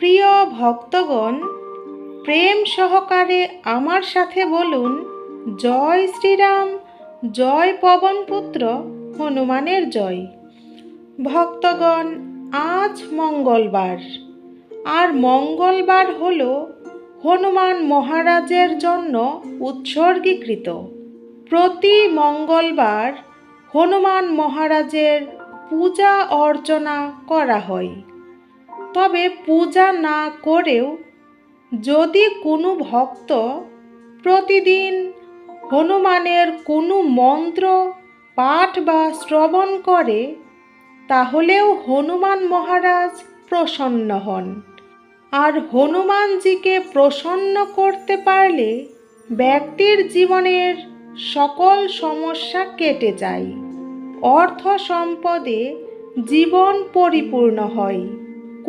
প্রিয় ভক্তগণ, প্রেম সহকারে আমার সাথে বলুন, জয় শ্রীরাম, জয় পবনপুত্র, হনুমানের জয়। ভক্তগণ, আজ মঙ্গলবার। আর মঙ্গলবার হল হনুমান মহারাজের জন্য উৎসর্গীকৃত। প্রতি মঙ্গলবার হনুমান মহারাজের পূজা অর্চনা করা হয়। তবে পূজা না করেও যদি কোনো ভক্ত প্রতিদিন হনুমানের কোনো মন্ত্র, পাঠ বা শ্রবণ করে, তাহলেও হনুমান মহারাজ প্রসন্ন হন। আর হনুমানজিকে প্রসন্ন করতে পারলে ব্যক্তির জীবনের সকল সমস্যা কেটে যায়। অর্থ সম্পদে জীবন পরিপূর্ণ হয়।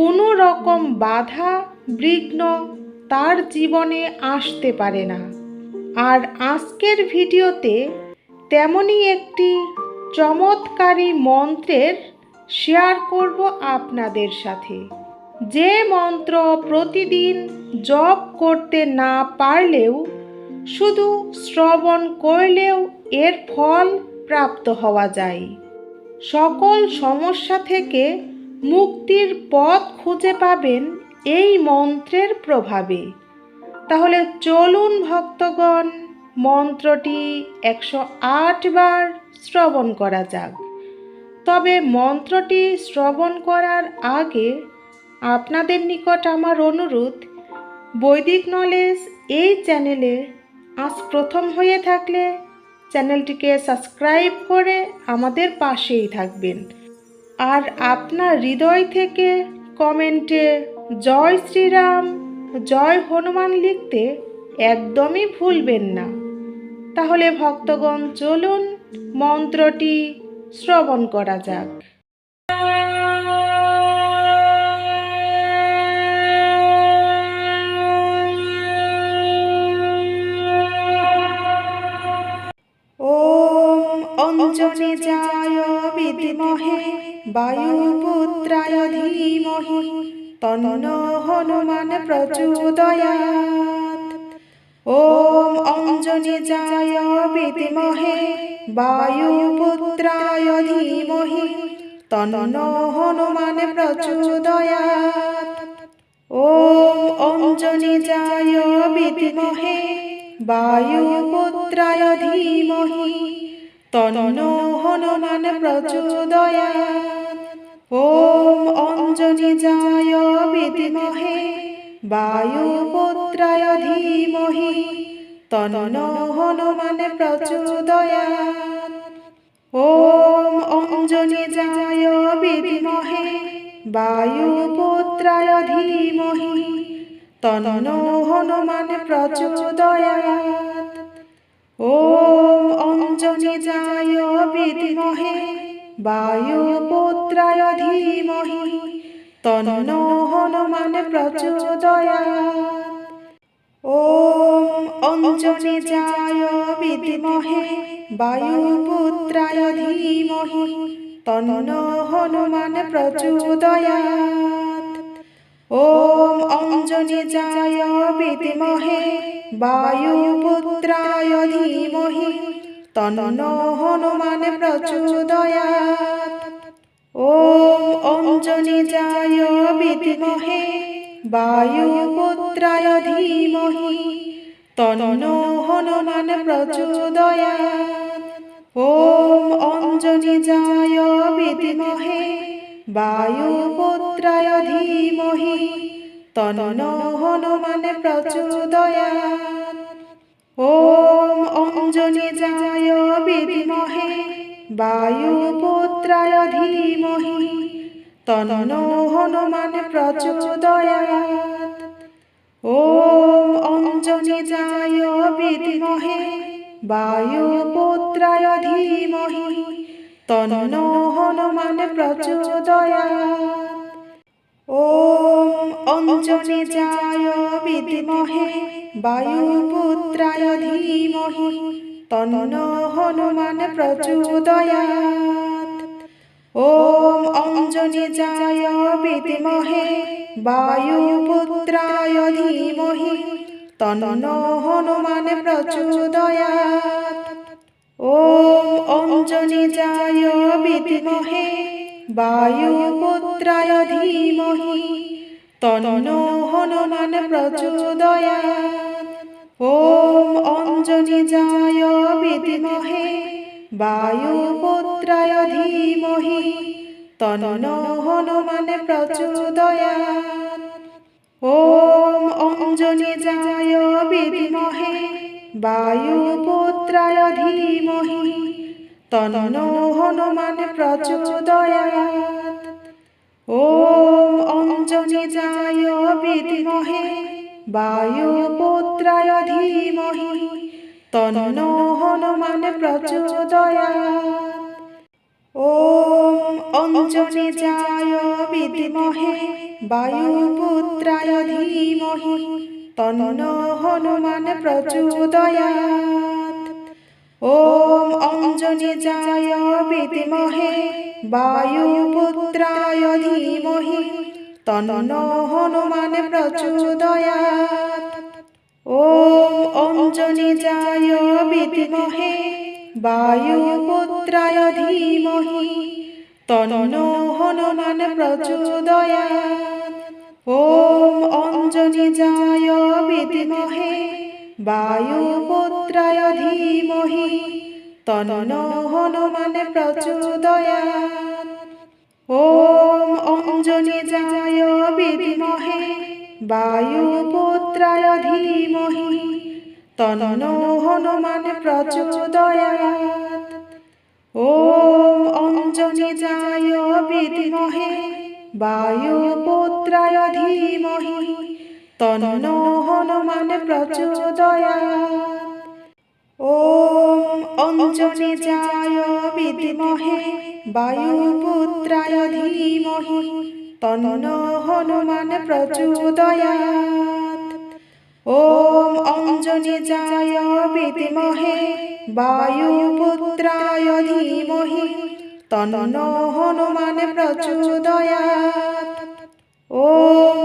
কোনো রকম বাধা, বিঘ্ন তার জীবনে আসতে পারে না। আর আজকের ভিডিওতে তেমনই একটি চমৎকারী মন্ত্রের শেয়ার করব আপনাদের সাথে। যে মন্ত্র প্রতিদিন জপ করতে না পারলেও, শুধু শ্রবণ করলেও এর ফল প্রাপ্ত হওয়া যায়। সকল সমস্যা থেকে মুক্তির পথ খুঁজে পাবেন এই মন্ত্রের প্রভাবে। তাহলে চলুন ভক্তগণ, মন্ত্রটি একশো আট বার শ্রবণ করা যাক। তবে মন্ত্রটি শ্রবণ করার আগে আপনাদের নিকট আমার অনুরোধ, বৈদিক নলেজ এই চ্যানেলে আজ প্রথম হয়ে থাকলে চ্যানেলটিকে সাবস্ক্রাইব করে আমাদের পাশেই থাকবেন। আর আপনার হৃদয় থেকে কমেন্টে জয় শ্রীরাম, জয় হনুমান লিখতে একদমই ভুলবেন না। তাহলে ভক্তগণ চলুন মন্ত্রটি শ্রবণ করা যাক। মোচনে যায় বিদ্মহে, বায়ুপুত্রায় ধীমহি, তন্ন হনুমান প্রচুদয়াত। ওম অঞ্জনে যায় বিদ্মহে, বায়ুপুত্রায় ধীমহি, তন্ন হনুমান প্রচুদয়াত। ওম অঞ্জনে যায় বিদ্মহে, বায়ুপুত্রায় ধীমহি তন্ন হনুমান প্রচোদয়াৎ ওম অঞ্জনি যায় বিদিমহে বায়ুপুত্রায় ধীমহি। তন্ন হনুমান প্রচোদয়াৎ ওম অঞ্জনি যায় বিদিমহে বায়ুপুত্রায় ধীমহি। তন্ন হনুমান প্রচোদয়াৎ ওম যজায় বায়ু পুত্রায় ধীমহি, তন্ন হনুমান প্রচোদয়া। ও অঞ্জনে যায় বিদ্মহে, বায়ুপুত্রায় ধীমহি, তন্ন হনুমান প্রচোদয়া। ওম অঞ্জনে যায় বায়ু পুত্রায় ধীমহি তন্ন হনুমান প্রচোদয়াত। ওম অঞ্জনি যায় বিদ্মহে বায়ুপুত্রায় ধীমহি। তন্ন হনুমান প্রচোদয়াত। ওম অঞ্জনি যায় বিদ্মহে বায়ুপুত্রায় ধীমহি। তন্ন হনুমান প্রচোদয়াৎ ওম অঞ্জনেজায় বিদ্মহে বায়ুপুত্রায় ধীমহি তন্ন হনুমান প্রচোদয়াৎ ওম অঞ্জনেজায় বিদ্মহে, বায়ুপুত্রায় ধীমহি, তন্ন হনুমান প্রচোদয়াৎ ওম অঞ্জনেজায় বিদ্মহে, বায়ুপুত্রায় ধীমহি, তন্নো হনুমান প্রচোদয়াৎ ওম অঞ্জনিজায় বিদ্মহে বায়ুপুত্রায় ধীমহি তন্নো হনুমান প্রচোদয়াৎ ওম অঞ্জনিজায় বিদ্মহে বায়ুপুত্রায় ধীমহি তন্নো হনুমান প্রচোদয়াৎ ওম অঞ্জনিজায় বিদ্মহে বায়ুপুত্রায় ধীমহি তন্নো হনুমান প্রচোদয়াৎ ওম অঞ্জনিজায় বিদ্মহে বায়ুপুত্রায় ধীমহি, তন্নো হনুমান প্রচোদয়াৎ ওম অঞ্জনিজায় বিদ্মহে বায়ুপুত্রায় ধীমহি হনুমান প্রচোদয়াৎ ওম অঞ্জনিজায় বিদ্মহে, বায়ুপুত্রায় ধীমহি, তন্নো হনুমান প্রচোদয়াৎ ওম অঞ্জনিজায় বিদ্মহে, বায়ুপুত্রায় ধীমহি, তন্নো হনুমান প্রচোদয়াৎ ওম অঞ্জনিজায় বিদ্মহে বায়ুপুত্রায় ধীমহি তন্নো হনুমান প্রচোদয়াৎ। ওম অঞ্জনিজায় বিদ্মহে বায়ুপুত্রায় ধীমহি তন্নো হনুমান প্রচোদয়াৎ। ওম অঞ্জনিজায় বিদ্মহে বায়ুপুত্রায় ধীমহি তন্নো হনুমান ওম অঞ্জনিজায় বিদ্মহে, বায়ুপুত্রায় ধীমহি। তন্নো হনুমান প্রচোদয়াৎ ওম অঞ্জনিজায় বিদ্মহে, বায়ুপুত্রায় ধীমহি। তন্নো হনুমান ওম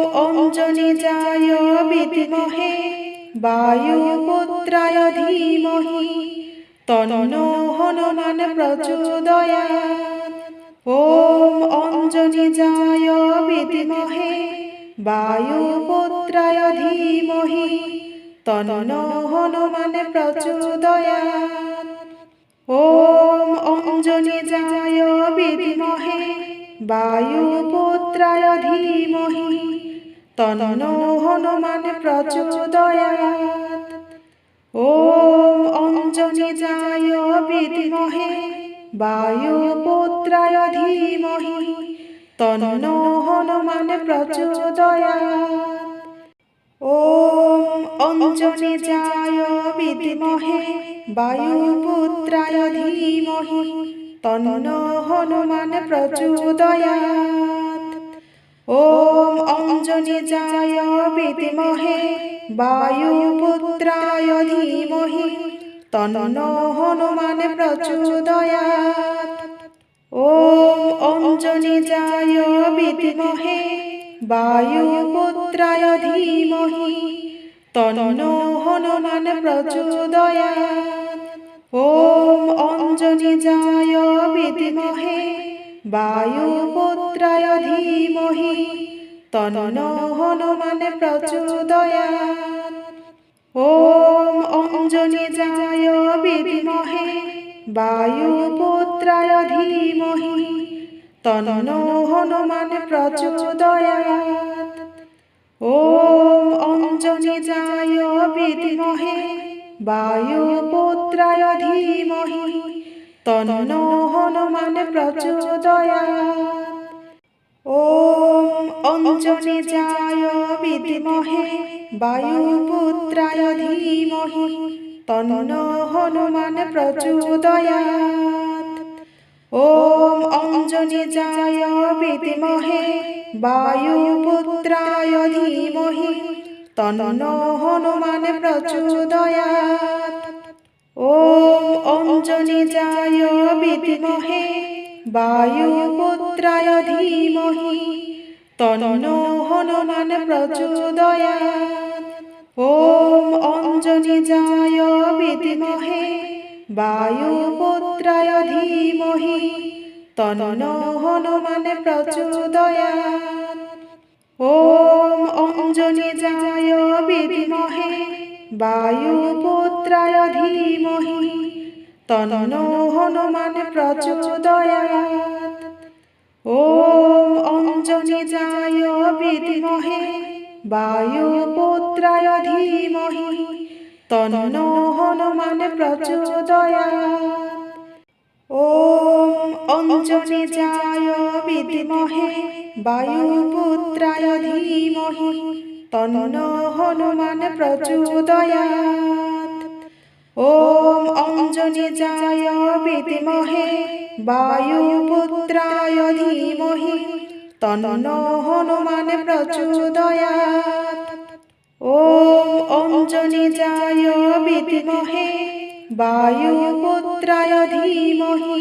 বায়ুপুত্রায় ধীমহি, তন্নো হনুমান ওম অঞ্জনিজায় বিদ্মহে, বায়ুপুত্রায় ধীমহি, তন্নো হনুমান ওম অঞ্জনিজায় বিদ্মহে বায়ুপুত্রায় ধীমহি তন্নো হনুমান প্রচোদয়াৎ ওম অঞ্জনিজায় বিদ্মহে বায়ুপুত্রায় ধীমহি তন্নো হনুমান প্রচোদয়াৎ ওম অঞ্জনিজায় বিদ্মহে বায়ুপুত্রায় ধীমহি তন্নো হনুমান প্রচোদয়াৎ ওম অঞ্জনি অঞ্জনিজায় বিদ্মহে বায়ুপুত্রায় ধীমহি। তন্নো হনুমান প্রচোদয়াৎ ওম অঞ্জনি অঞ্জনিজায় বিদ্মহে বায়ুপুত্রায় ধীমহি। তন্নো হনুমান প্রচোদয়াৎ ওম অঞ্জনিজায় বিদ্মহে, বায়ুপুত্রায় ধীমহি, তন্নো হনুমান প্রচোদয়াৎ ওম অঞ্জনিজায় বিদ্মহে, বায়ুপুত্রায় ধীমহি, তন্নো হনুমান প্রচোদয়াৎ ওম অঞ্জনিজায় বিদ্মহে বায়ুপুত্রায় ধীমহি তন্নো হনুমান প্রচোদয়াৎ ওম অঞ্জনি যায় বিদ্মহে বায়ুপুত্রায় ধীমহি। তন্ন হনুমান প্রচোদয়াৎ ওম অঞ্জনি যায় বিদ্মহে বায়ুপুত্রায় ধীমহি। তন্ন হনুমান প্রচোদয়াৎ ওম অঞ্জনি যায় বিদ্মহে, বায়ুপুত্রায় ধীমহি, তন্ন হনুমান প্রচোদয়াৎ ওম অঞ্জনি যায় বিদ্মহে, বায়ুপুত্রায় ধীমহি, তন্ন হনুমান প্রচোদয়াৎ ওম অঞ্জনি যায় বিদ্মহে বায়ুপুত্রায় ধীমহি তন্ন হনুমান প্রচোদয়াৎ ওম অঞ্জনি যায় বিদ্মহে বায়ুপুত্রায় ধীমহি তন্ন হনুমান প্রচোদয়াৎ ওম অঞ্জনি যায় বিদ্মহে বায়ুপুত্রায় ধীমহি তন্ন হনুমান প্রচোদয়াৎ ওম অঞ্জনি যায় বিদ্মহে, বায়ুপুত্রায় ধীমহি তন্ন হনুমান প্রচোদয়াৎ ওম অঞ্জনি যায় বিদ্মহে, বায়ুপুত্রায় ধীমহি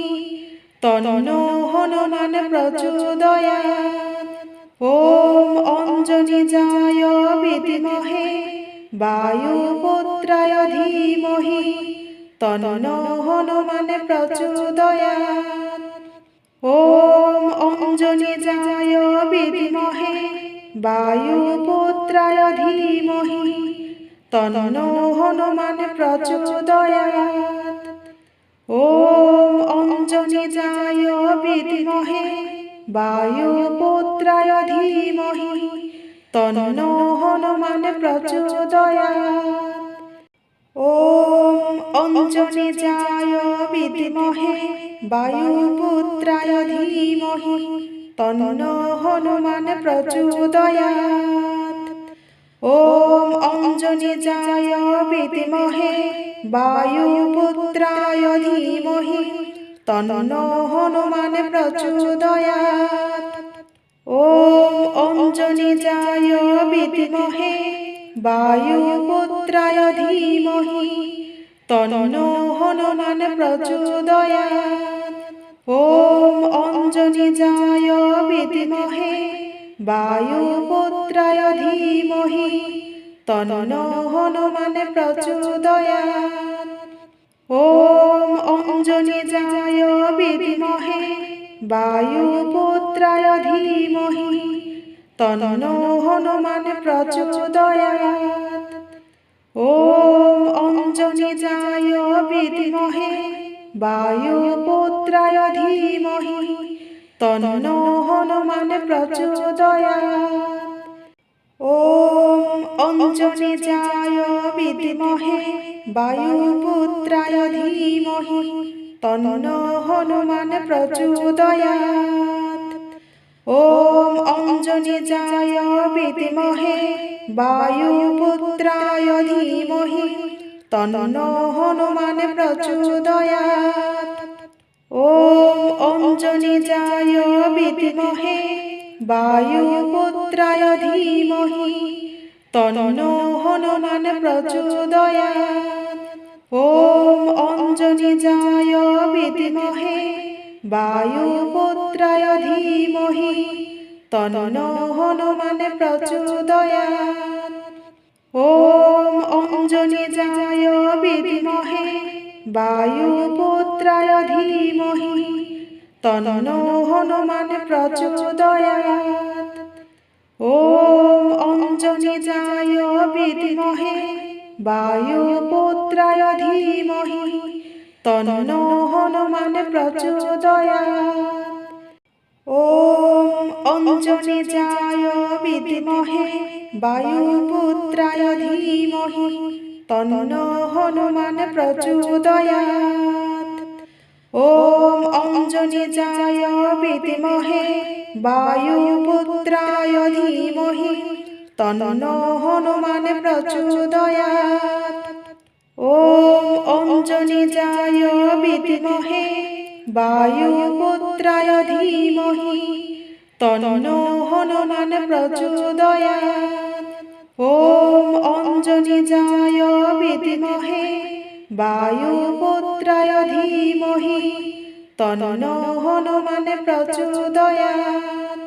তন্ন হনুমান প্রচোদয়াৎ ওম অঞ্জনি যায় বিদ্মহে, বায়ুপুত্রায় ধীমহি তন্ন হনুমান প্রচোদয়াৎ ওম অঞ্জনি যায় বিদ্মহে, বায়ুপুত্রায় ধীমহি তন্ন হনুমান প্রচোদয়াৎ ওম অঞ্জনি যায় বিদ্মহে বায়ুপুত্রায় ধীমহি, তন্ন হনুমান প্রচোদয়াৎ ওম অঞ্জনি যায় বিদ্মহে বায়ুপুত্রায় ধীমহি, তন্ন হনুমান প্রচোদয়াৎ ওম অঞ্জনি যায় বিদ্মহে বায়ুপুত্রায় ধীমহি তন্ন হনুমান প্রচোদয়াৎ ওম অঞ্জনি যায় বিদ্মহে বায়ুপুত্রায় ধীমহি। তন্ন হনুমান প্রচোদয়াৎ ওম অঞ্জনি যায় বিদ্মহে বায়ুপুত্রায় ধীমহি। তন্ন হনুমান প্রচোদয়াৎ যায় বিদ্মহে বায়ুপুত্রায় ধীমহি, তন্ন হনুমান প্রচোদয়াৎ ওম অঞ্জনি যায় বিদ্মহে বায়ুপুত্রায় ধীমহি, তন্ন হনুমান প্রচোদয়াৎ ওম অঞ্জনি যায় বিদ্মহে বায়ুপুত্রায় ধীমহি তন্ন হনুমান প্রচোদয়াৎ ওম অঞ্জনি যায় বিদ্মহে বায়ুপুত্রায় ধীমহি তন্ন হনুমান প্রচোদয়াৎ ওম অঞ্জনি যায় বিদ্মহে বায়ুপুত্রায় ধীমহি তন্ন হনুমান প্রচোদয়াৎ ওম অঞ্জনি যায় বিদ্মহে বায়ুপুত্রায় ধীমহি তন্ন হনুমান প্রচোদয়াৎ ওম অঞ্জনি যায় বিদ্মহে বায়ুপুত্রায় ধীমহি তন্ন হনুমান প্রচোদয়াৎ ওম অঞ্জনি যায় বিদ্মহে বায়ুপুত্রায় ধীমহি। তন্ন হনুমান প্রচোদয়াৎ ওম অঞ্জনি যায় বিদ্মহে বায়ুপুত্রায় ধীমহি। তন্ন হনুমান প্রচোদয়াৎ ॐ अञ्जनिजाय विद्महे वायुपुत्राय धीमहि तन्नो हनुमान् प्रचोदयात् ॐ अञ्जनिजाय विद्महे वायुपुत्राय धीमहि तन्नो हनुमान् प्रचोदयात् ॐ अञ्जनिजाय विद्महे পুত্রায় ধীমহি, তন্ন হনুমান প্রচোদয়াৎ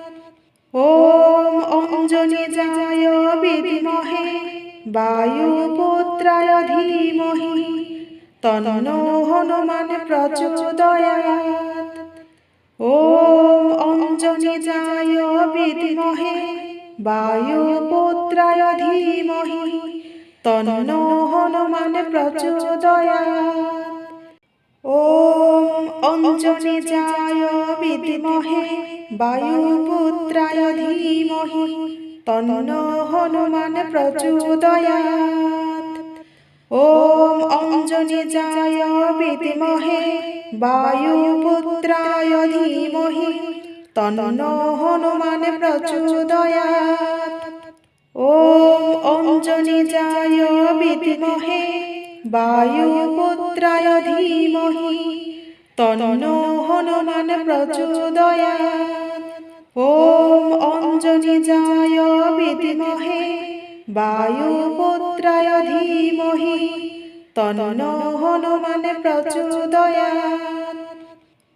ওম অঞ্জনি যায় বিধিমহে, বায়ুপুত্রায় ধীমহি, তন্ন হনুমান প্রচোদয়াৎ ওম অঞ্জনি যায় বিধিমহে, বায়ুপুত্রায় ধীমহি, তন্ন হনুমান প্রচোদয়াৎ ওম অঞ্জনে যায় বিদিমহে বায়ুপুত্রায় ধীমহি তন্ন হনুমান প্রচোদয়াৎ ওম অঞ্জনে যায় বিদিমহে বায়ুপুত্রায় ধীমহি তন্ন হনুমান প্রচোদয়াৎ ওম অঞ্জনে যায় বিদিমহে বায়ুপুত্রায় ধীমহি তন্নো হনুমান প্রচোদয়াৎ ওম অঞ্জনি যায় বিদ্মহে বায়ুপুত্রায় ধীমহি তন্নো হনুমান প্রচোদয়াৎ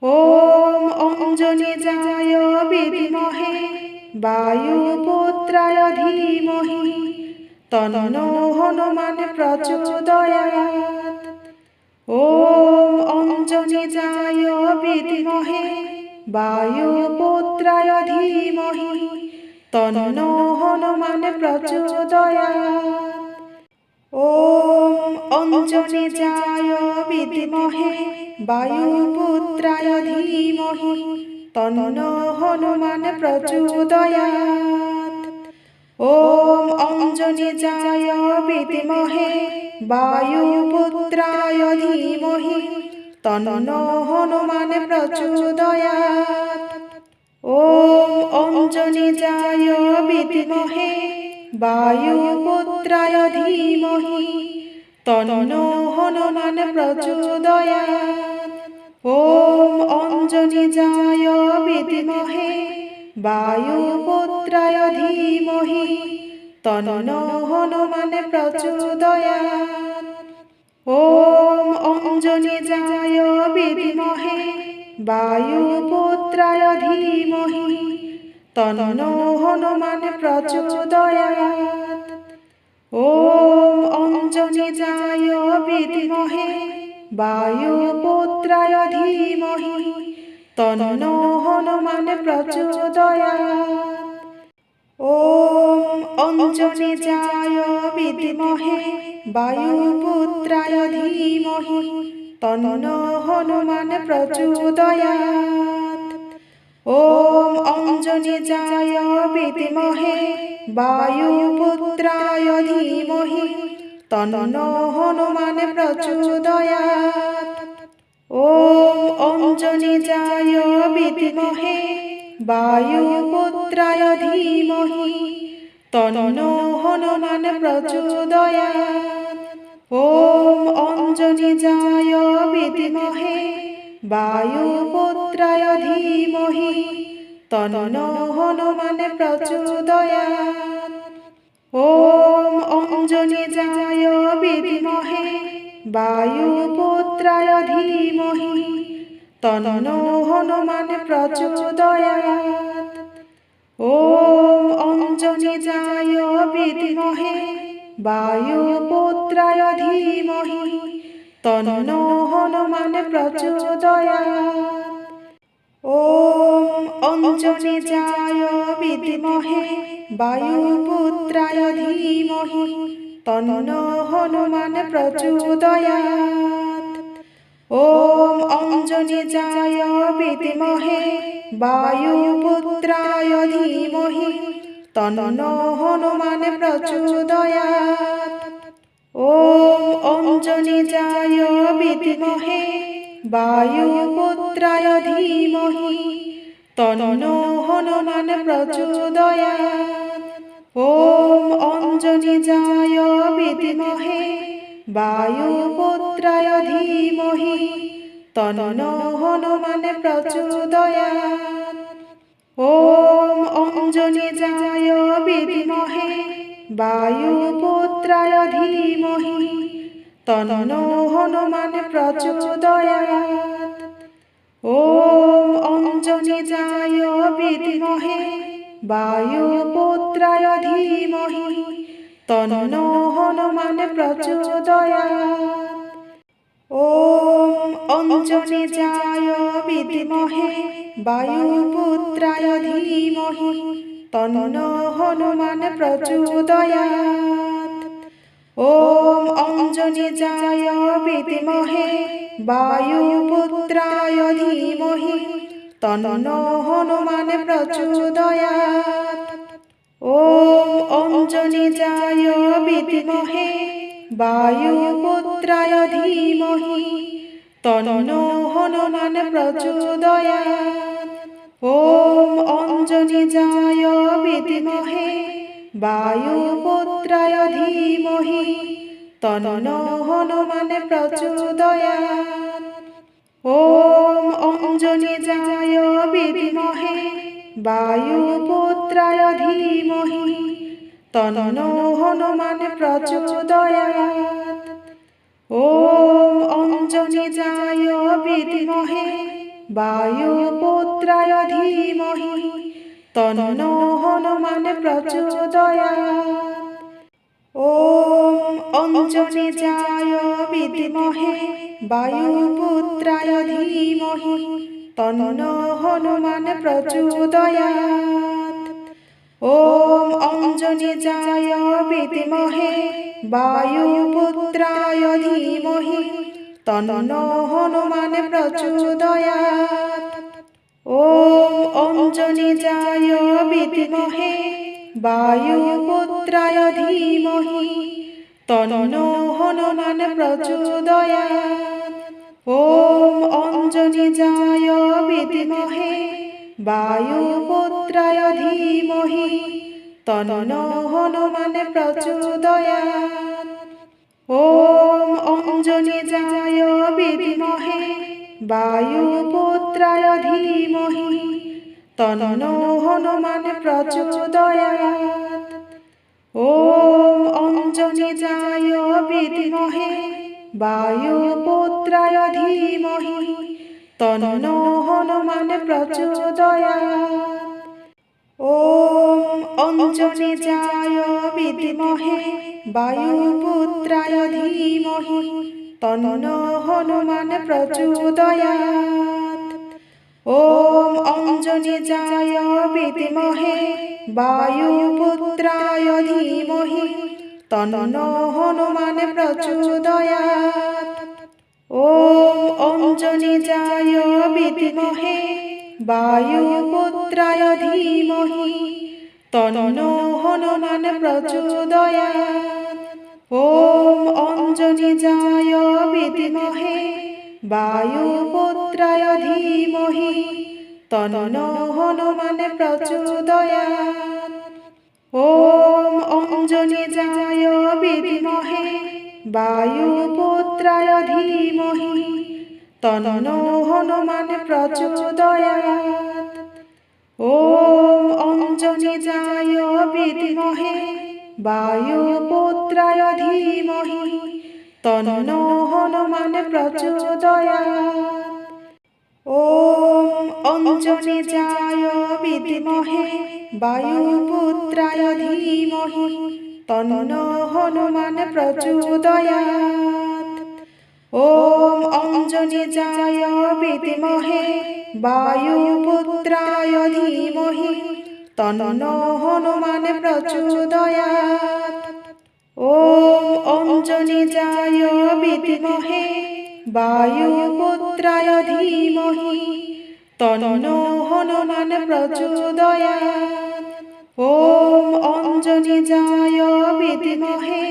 ওম অঞ্জনি যায় বিদ্মহে বায়ুপুত্রায় ধীমহি তন্ন হনুমান প্রচোদয়াত। ওম অঞ্জনি যায় বিদ্মহে বায়ুপুত্রায় ধীমহি। তন্ন হনুমান প্রচোদয়াত। ওম অঞ্জনি যায় বিদ্মহে ধীমহি। হনুমান প্রচোদয়াত। ॐ अञ्जनिजाय विद्महे वायुपुत्राय धीमहि तन्नो हनुमान् प्रचोदयात् ॐ अञ्जनिजाय विद्महे वायुपुत्राय धीमहि तन्नो हनुमान् प्रचोदयात् ॐ अञ्जनिजाय विद्महे বায়ুপুত্রায় ধীমহি তন্ন হনুমান প্রচোদয়াৎ ওম অঞ্জনি যায় বিধিমহে বায়ুপুত্রায় ধীমহি তন্ন হনুমান প্রচোদয়াৎ ওম অঞ্জনি যায় বিধিমহে বায়ুপুত্রায় ধীমহি তন্ন হনুমান প্রচোদয়া ওম অঞ্জনে যায় বিদ্মহে, বায়ুপুত্রায় ধীমহি, তন্ন হনুমান প্রচোদয়া ওম অঞ্জনে যায় বিদ্মহে, বায়ুপুত্রায় ধীমহি, তন্ন হনুমান প্রচোদয়া ওম অঞ্জনি যায় বিদ্মহে, বায়ুপুত্রায় ধীমহি, তন্ন হনুমান প্রচোদয়াৎ ওম অঞ্জনি যায় বিদ্মহে, বায়ুপুত্রায় ধীমহি, তন্ন হনুমান প্রচোদয়াৎ ওম অঞ্জনি যায় বায়ুপুত্রায় ধীমহি তন্নো হনুমান প্রচোদয়াৎ ওম অঞ্জনিজায় বিদ্মহে বায়ুপুত্রায় ধীমহি তন্নো হনুমান প্রচোদয়াৎ ওম অঞ্জনিজায় বিদ্মহে বায়ুপুত্রায় ধীমহি তন্ন হনুমান প্রচুদয়াত। ওম অঞ্জনি যায় বিদিমহে, বায়ুপুত্রায় ধীমহি তন্ন হনুমান প্রচুদয়াত। ওম অঞ্জনি যায় বিদিমহে, বায়ুপুত্রায় ধীমহি তন্ন হনুমান প্রচোদয়াত। ॐ अञ्जनिजाय विद्महे वायुपुत्राय धीमहि तन्नो हनुमान् प्रचोदयात् ॐ अञ्जनिजाय विद्महे वायुपुत्राय धीमहि तन्नो हनुमान् प्रचोदयात् ॐ अञ्जनिजाय विद्महे বায়ুপুত্রায় ধীমহি, তন্নো হনুমান প্রচোদয়াৎ ওম অঞ্জনিজায় বিদ্মহে বায়ুপুত্রায় ধীমহি, তন্নো হনুমান প্রচোদয়াৎ ওম অঞ্জনিজায় বিদ্মহে বায়ুপুত্রায় ধীমহি তন্নো হনুমান প্রচোদয়াৎ ওম বিদ্মহে বায়ুপুত্রায় ধীমহি। তন্নো হনুমান প্রচোদয়াৎ ওম বিদ্মহে বায়ুপুত্রায় ধীমহি। তন্নো হনুমান প্রচোদয়াৎ ॐ अञ्जनिजाय विद्महे वायुपुत्राय धीमहि तन्नो हनुमान् प्रचोदयात् ॐ अञ्जनिजाय विद्महे वायुपुत्राय धीमहि तन्नो हनुमान् प्रचोदयात् ॐ অঞ্জনে যায় বিদিমহে, বায়ুপুত্রায় ধীমহি, তন্ন হনুমান প্রচোদয়াৎ ওম অঞ্জনে যায় বিদিমহে, বায়ুপুত্রায় ধীমহি, তন্ন হনুমান প্রচোদয়াৎ ওম অঞ্জনে যায় বিদিমহে, বায়ুপুত্রায় ধীমহি তন্নো হনুমান প্রচোদয়াৎ ওম অঞ্জনিজায় বিদ্মহে, বায়ুপুত্রায় ধীমহি। তন্নো হনুমান প্রচোদয়াৎ ওম অঞ্জনিজায় বিদ্মহে, বায়ুপুত্রায় ধীমহি। তন্নো হনুমান প্রচোদয়াৎ ওম অঞ্জনিজায় বিদ্মহে বায়ুপুত্রায় ধীমহি, তন্নো হনুমান প্রচোদয়াৎ ওম অঞ্জনিজায় বিদ্মহে বায়ুপুত্রায় ধীমহি, তন্নো হনুমান প্রচোদয়াৎ ওম অঞ্জনিজায় বিদ্মহে বায়ুপুত্রায় ধীমহি তন্নো হনুমান প্রচোদয়াৎ ওম অঞ্জনিজায় বিদ্মহে বায়ুপুত্রায় ধীমহি। তন্নো হনুমান প্রচোদয়াৎ ওম অঞ্জনিজায় বিদ্মহে বায়ুপুত্রায় ধীমহি। তন্নো হনুমান প্রচোদয়াৎ ওম অঞ্জনিজায় বিদ্মহে বায়ুপুত্রায় ধীমহি তন্নো হনুমান প্রচোদয়াৎ ওম অঞ্জনিজায় বিদ্মহে বায়ুপুত্রায় ধীমহি তন্নো হনুমান প্রচোদয়াৎ ওম অঞ্জনিজায় বিদ্মহে বায়ুপুত্রায় ধীমহি তন্নো হনুমান প্রচোদয়াৎ ওম অঞ্জনিজায় বিদ্মহে বায়ুপুত্রায় ধীমহি তন্নো হনুমান প্রচোদয়াৎ ওম অঞ্জনিজায় বিদ্মহে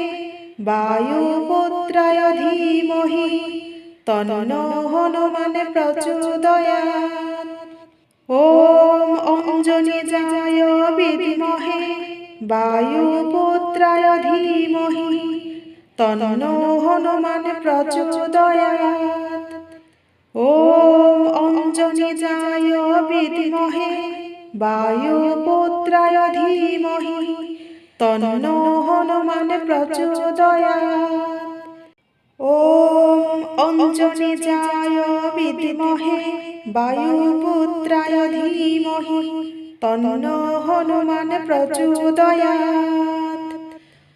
বায়ুপুত্রায় ধীমহি তন্নো হনুমান প্রচোদয়াৎ ওম অঞ্জনিজায় বিদ্মহে বায়ুপুত্রায় ধীমহি তন্ন হনুমান প্রচোদয়াৎ ওম অঞ্জনি যায় বিদ্মহে বায়ুপুত্রায় ধীমহি। তন্ন হনুমান প্রচোদয়াৎ ওম অঞ্জনি যায় বিদ্মহে বায়ুপুত্রায় ধীমহি। তন্ন হনুমান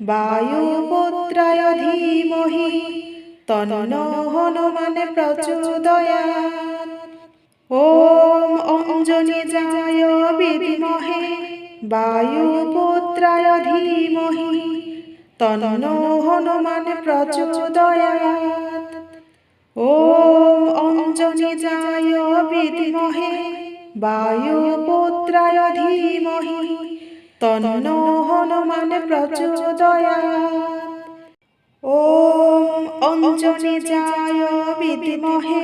বায়ুপুত্রায় ধীমহি তন্ন হনুমান প্রচোদয়াৎ। ওম অঞ্জনি যায় বিদ্মহে বায়ুপুত্রায় ধীমহি তন্ন হনুমান প্রচোদয়াৎ। ওম অঞ্জনি যায় বিদ্মহে বায়ুপুত্রায় ধীমহি তন্ন হনুমান প্রচোদয়াৎ। ওম অঞ্জনি যায় বিদ্মহে,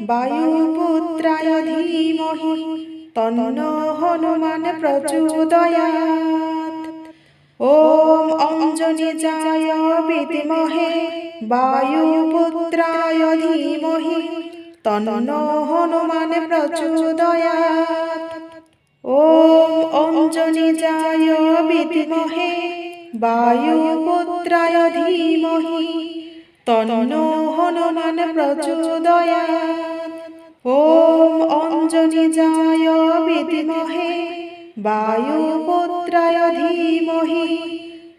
বায়ুপুত্রায় ধীমহি তন্ন হনুমান প্রচোদয়াৎ। ওম অঞ্জনি যায় বিদ্মহে, বায়ুপুত্রায় ধীমহি তন্ন হনুমান প্রচোদয়াৎ। ওম অঞ্জনি যায় বিদ্মহে, বায়ুপুত্রায় ধীমহি, তন্ন হনুমান প্রচোদয়াৎ ওম অঞ্জনি যায় বিদ্মহে, বায়ুপুত্রায় ধীমহি,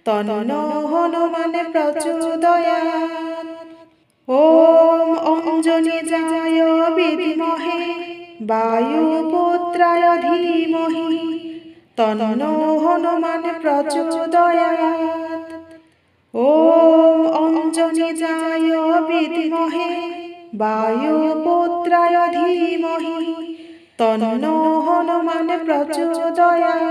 তন্ন হনুমান প্রচোদয়াৎ বায়ুপুত্রায় ধীমহি তন্ন হনুমান প্রচোদয়াৎ ওম অঞ্জনি যায় বিদ্মহে বায়ুপুত্রায় ধীমহি তন্ন হনুমান প্রচোদয়াৎ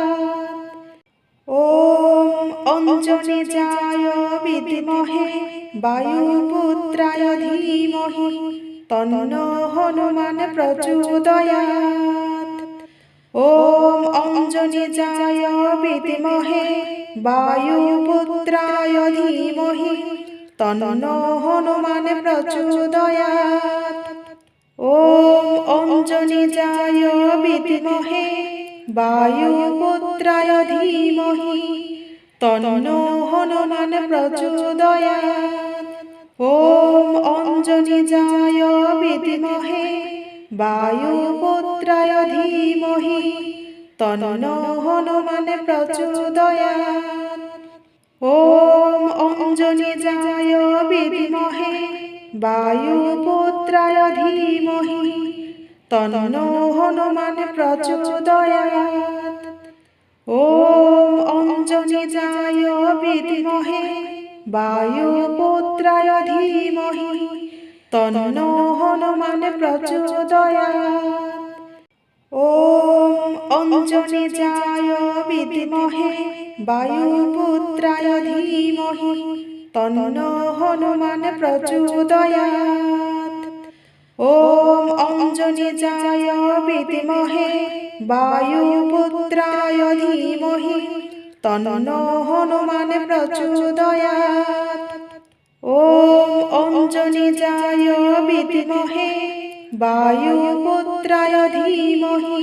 ওম অঞ্জনি যায় বিদ্মহে বায়ুপুত্রায় ধীমহি তন্ন হনুমান প্রচোদয়াৎ ওম অঞ্জনি যায় বিদ্মহে বায়ুপুত্রায় ধীমহি। তন্ন হনুমান প্রচোদয়াৎ ওম অঞ্জনি যায় বিদ্মহে বায়ুপুত্রায় ধীমহি। তন্ন হনুমান প্রচোদয়াৎ ওম অঞ্জনি যায় বিদ্মহে বায়ুপুত্রায় ধীমহি, তন্ন হনুমান প্রচোদয়াৎ ওম অঞ্জনি যায় বিদ্মহে বায়ুপুত্রায় ধীমহি, তন্ন হনুমান প্রচোদয়াৎ ওম অঞ্জনি যায় বিদ্মহে বায়ুপুত্রায় ধীমহি তন্ন হনুমান প্রচোদয়াৎ ওম অঞ্জনি যায় বিদ্মহে বায়ুপুত্রায় ধীমহি তন্ন হনুমান প্রচোদয়াৎ ওম অঞ্জনি যায় বিদ্মহে বায়ুপুত্রায় ধীমহি তন্ন হনুমান প্রচোদয়াৎ ওম অঞ্জনি যায় বিদ্মহে বায়ুপুত্রায় ধীমহি,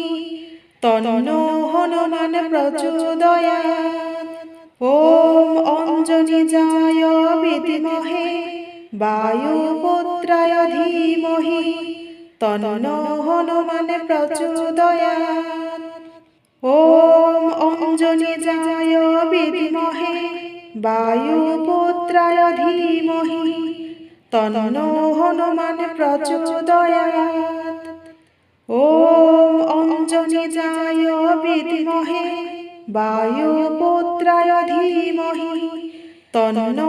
তন্ন হনুমান প্রচোদয়াৎ ওম অঞ্জনি যায় বিদ্মহে বায়ুপুত্রায় ধীমহি, তন্ন হনুমান প্রচোদয়াৎ ওম অঞ্জনি যায় বিদ্মহে বায়ুপুত্রায় ধীমহি, তন্ন হনুমান প্রচোদয়াৎ ওম অঞ্জনি যায় বিদ্মহে বায়ুপুত্রায় ধীমহি, তন্ন